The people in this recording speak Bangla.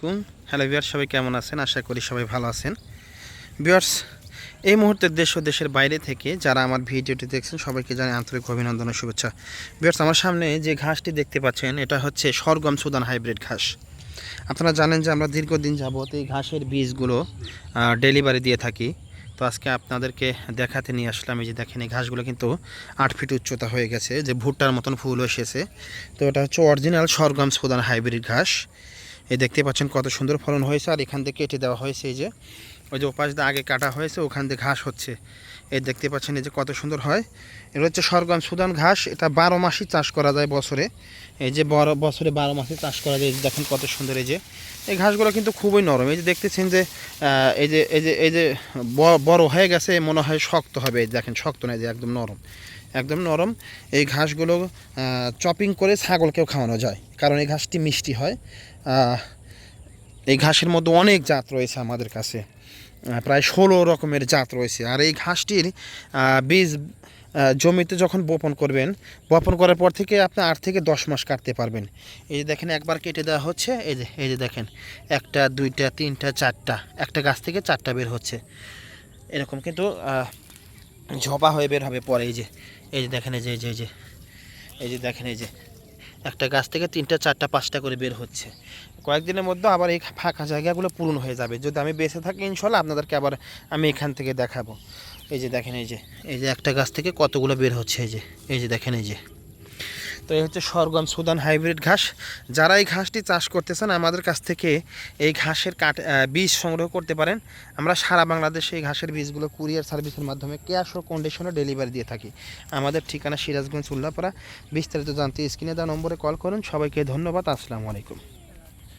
কুম হ্যালো বিয়ার্স সবাই কেমন আছেন? আশা করি সবাই ভালো আছেন। বিয়ার্স এই মুহূর্তে দেশ ও দেশের বাইরে থেকে যারা আমার ভিডিওটি দেখছেন, সবাইকে জানাই আন্তরিক অভিনন্দন ও শুভেচ্ছা। বিয়ার্স আমার সামনে যে ঘাসটি দেখতে পাচ্ছেন, এটা হচ্ছে সরগম সুদান হাইব্রিড ঘাস। আপনারা জানেন যে আমরা দীর্ঘদিন যাবত এই ঘাসের বীজগুলো ডেলিভারি দিয়ে থাকি। তো আজকে আপনাদেরকে দেখাতে নিয়ে আসলাম, এই যে দেখেন এই ঘাসগুলো কিন্তু আট ফিট উচ্চতা হয়ে গেছে, যে ভুট্টার মতন ফুল এসেছে। তো এটা হচ্ছে অরিজিনাল সরগম সুদান হাইব্রিড ঘাস। এই দেখতে পাচ্ছেন কত সুন্দর ফলন হয়েছে, আর এখান থেকে কেটে দেওয়া হয়েছে এই যে, ওই যে ওপাশ দিয়ে আগে কাটা হয়েছে, ওখান দিয়ে ঘাস হচ্ছে। এই দেখতে পাচ্ছেন এই যে কত সুন্দর হয়। এটা হচ্ছে সরগম সুদান ঘাস, এটা বারো মাসই চাষ করা যায় বছরে। এই যে বড় বছরে বারো মাসে চাষ করা যায় দেখেন কত সুন্দর এই যে। এই ঘাসগুলো কিন্তু খুবই নরম। এই যে দেখতেছেন যে এই যে এই যে এই যে বড় হয়ে গেছে, মনে হয় শক্ত হবে। এই দেখেন, শক্ত না যে একদম নরম। একদম নরম। এই ঘাসগুলো চপিং করে ছাগলকেও খাওয়ানো যায়, কারণ এই ঘাসটি মিষ্টি হয়। এই ঘাসের মধ্যে অনেক জাত রয়েছে আমাদের কাছে। প্রায় ষোলো রকমের জাত রয়েছে। আর এই ঘাসটির বীজ জমিতে যখন বপন করবেন, বপন করার পর থেকে আপনি আট থেকে দশ মাস কাটতে পারবেন। এই যে দেখেন, একবার কেটে দেওয়া হচ্ছে, এই যে এই যে দেখেন, একটা, দুইটা, তিনটা, চারটা, একটা গাছ থেকে চারটা বের হচ্ছে। এরকম কিন্তু ঝপা হয়ে বের হবে পরে, এই যে এই যে দেখেন, এই যে এই যে এই যে এই যে দেখেন, এই যে একটা গাছ থেকে তিনটা, চারটা, পাঁচটা করে বের হচ্ছে। কয়েকদিনের মধ্যে আবার এই ফাঁকা জায়গাগুলো পূরণ হয়ে যাবে। যদি আমি বেঁচে থাকি, ইনশাল্লাহ আপনাদেরকে আবার আমি এখান থেকে দেখাবো। এই যে দেখেন, এই যে এই যে একটা গাছ থেকে কতগুলো বের হচ্ছে, এই যে এই যে দেখেন, এই যে। তো এই হচ্ছে সরগম সুদান হাইব্রিড ঘাস। যারা এই ঘাসটি চাষ করতেছেন, আমাদের কাছ থেকে এই ঘাসের কাঠ বীজ সংগ্রহ করতে পারেন। আমরা সারা বাংলাদেশে এই ঘাসের বীজগুলো কুরিয়ার সার্ভিসের মাধ্যমে ক্যাশ ও কন্ডিশনে ডেলিভারি দিয়ে থাকি। আমাদের ঠিকানা সিরাজগঞ্জ উল্লাপাড়া। বিস্তারিত জানতে স্ক্রিনে দেওয়া নম্বরে কল করুন। সবাইকে ধন্যবাদ। আসসালামু আলাইকুম।